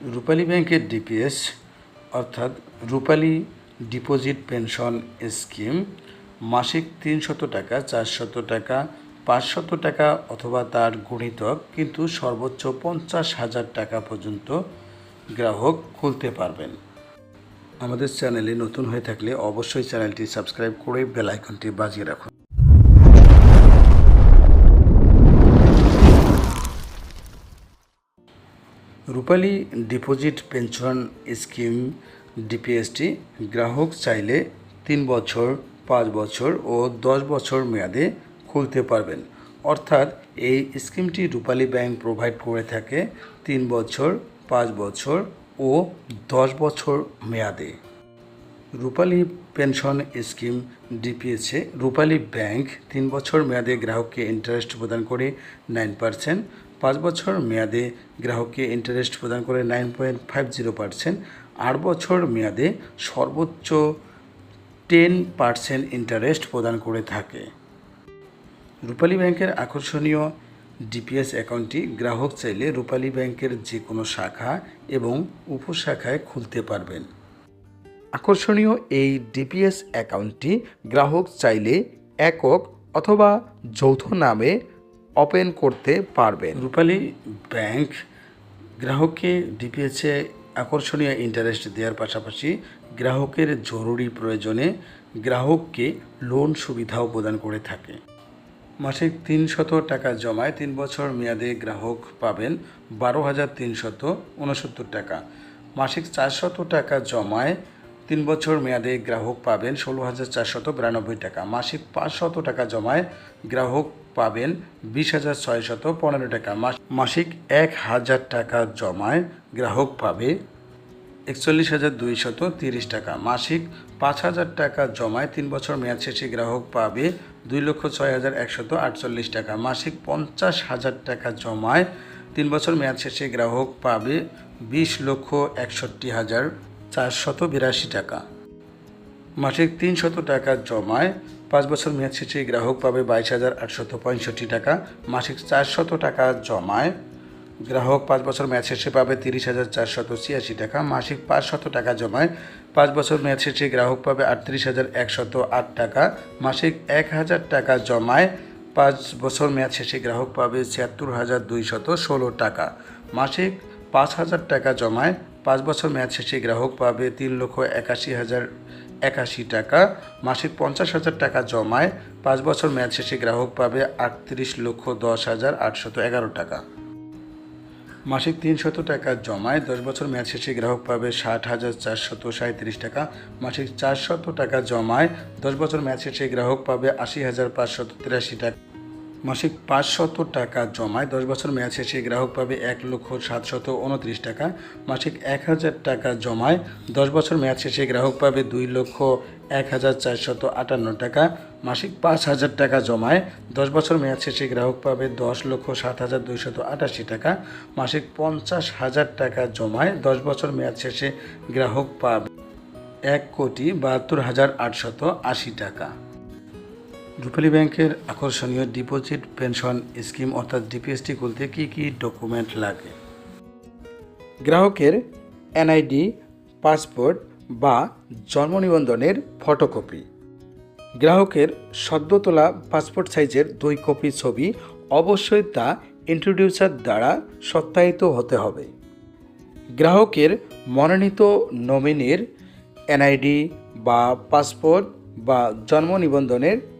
রূপালী ব্যাংকের ডিপিএস, অর্থাৎ রূপালী deposit pension scheme, মাসিক তিনশত টাকা, চারশত টাকা, পাঁচশত টাকা অথবা তার গুণিতক কিন্তু সর্বোচ্চ পঞ্চাশ হাজার টাকা পর্যন্ত গ্রাহক খুলতে পারবেন। আমাদের চ্যানেলে নতুন হয়ে থাকলে অবশ্যই চ্যানেলটি সাবস্ক্রাইব করে বেল আইকনটি বাজিয়ে রাখুন। রূপালী ডিপোজিট পেনশন স্কিম ডিপিএসটি গ্রাহক চাইলে তিন বছর, পাঁচ বছর ও দশ বছর মেয়াদে খুলতে পারবেন। অর্থাৎ এই স্কিমটি রূপালী ব্যাংক প্রোভাইড করে থাকে তিন বছর, পাঁচ বছর ও দশ বছর মেয়াদে। রূপালী পেনশন স্কিম ডিপিএসে রূপালী ব্যাংক তিন বছর মেয়াদে গ্রাহককে ইন্টারেস্ট প্রদান করে নাইন পার্সেন্ট পাঁচ বছর মেয়াদে গ্রাহককে ইন্টারেস্ট প্রদান করে nine point five zero percent আট বছর মেয়াদে সর্বোচ্চ টেন পার্সেন্ট ইন্টারেস্ট প্রদান করে থাকে। রূপালী ব্যাংকের আকর্ষণীয় ডিপিএস অ্যাকাউন্টটি গ্রাহক চাইলে রূপালী ব্যাংকের যে কোনো শাখা এবং উপশাখায় খুলতে পারবেন। আকর্ষণীয় এই ডিপিএস অ্যাকাউন্টটি গ্রাহক চাইলে একক অথবা যৌথ নামে ওপেন করতে পারবেন। রূপালী ব্যাংক গ্রাহককে ডিপিএসে আকর্ষণীয় ইন্টারেস্ট দেওয়ার পাশাপাশি গ্রাহকের জরুরি প্রয়োজনে গ্রাহককে লোন সুবিধাও প্রদান করে থাকে। মাসিক তিনশত টাকা জমায় তিন বছর মেয়াদে গ্রাহক পাবেন বারো হাজার তিনশত উনসত্তর টাকা। মাসিক চারশত টাকা জমায় তিন বছর মেয়াদে গ্রাহক পাবেন ষোলো হাজার চারশত বিরানব্বই টাকা। মাসিক পাঁচশত টাকা জমায় গ্রাহক পাবেন বিশ হাজার ছয়শত পনেরো টাকা। মাস- মাসিক এক হাজার টাকা জমায় গ্রাহক পাবে একচল্লিশ হাজার দুইশত তিরিশ টাকা। মাসিক পাঁচ হাজার টাকা জমায় তিন বছর মেয়াদ শেষে গ্রাহক পাবে দুই লক্ষ ছয় হাজার একশত আটচল্লিশ টাকা। মাসিক পঞ্চাশ হাজার টাকা জমায় তিন বছর মেয়াদ শেষে গ্রাহক পাবে বিশ লক্ষ একষট্টি হাজার চারশত বিরাশি টাকা। মাসিক তিনশত টাকা জমায়, পাঁচ বছর মেয়াদ শেষে গ্রাহক পাবে বাইশ হাজার আটশত পঁয়ষট্টি টাকা, মাসিক চারশত টাকা জমায়। গ্রাহক পাঁচ বছর মেয়াদ শেষে পাবে তিরিশ হাজার চারশত ছিয়াশি টাকা, মাসিক পাঁচশত টাকা জমায়। পাঁচ বছর মেয়াদ শেষে গ্রাহক পাবে আটত্রিশ হাজার একশত আট টাকা, মাসিক এক হাজার টাকা জমায়। পাঁচ বছর মেয়াদ শেষে গ্রাহক পাবে ছিয়াত্তর হাজার দুইশত ষোলো টাকা, মাসিক পাঁচ হাজার টাকা জমায়। পাঁচ বছর মেয়াদ শেষে গ্রাহক পাবে তিন লক্ষ একাশি হাজার একাশি টাকা। মাসিক পঞ্চাশ হাজার টাকা জমায়। পাঁচ বছর মেয়াদ শেষে গ্রাহক পাবে আটত্রিশ লক্ষ দশ হাজার আটশত এগারো টাকা। মাসিক তিনশত টাকা জমায়। দশ বছর মেয়াদ শেষে গ্রাহক পাবে ষাট হাজার চারশত সাঁত্রিশ টাকা। মাসিক চারশত টাকা জমায়। দশ বছর মেয়াদ শেষে গ্রাহক পাবে আশি হাজার পাঁচশত তিরাশি টাকা। মাসিক পাঁচশত টাকা জমায়। দশ বছর মেয়াদ শেষে গ্রাহক পাবে এক লক্ষ সাতশত উনত্রিশ টাকা। মাসিক এক হাজার টাকা জমায়। দশ বছর মেয়াদ শেষে গ্রাহক পাবে দুই লক্ষ এক হাজার চারশত আটান্ন টাকা। মাসিক পাঁচ হাজার টাকা জমায়। দশ বছর মেয়াদ শেষে গ্রাহক পাবে দশ লক্ষ সাত হাজার দুইশত আটাশি টাকা। মাসিক পঞ্চাশ হাজার টাকা জমায়। দশ বছর মেয়াদ শেষে গ্রাহক পাবে এক কোটি বাহাত্তর হাজার আটশত আশি টাকা। রূপালী ব্যাংকের আকর্ষণীয় ডিপোজিট পেনশন স্কিম অর্থাৎ ডিপিএসটি খুলতে কী কী ডকুমেন্ট লাগে? গ্রাহকের এনআইডি, পাসপোর্ট বা জন্ম নিবন্ধনের ফটোকপি। গ্রাহকের সদ্য তোলা পাসপোর্ট সাইজের দুই কপি ছবি অবশ্যই তা ইন্ট্রোডিউসার দ্বারা সত্যায়িত হতে হবে। গ্রাহকের মনোনীত নমিনির এনআইডি বা পাসপোর্ট বা জন্ম নিবন্ধনের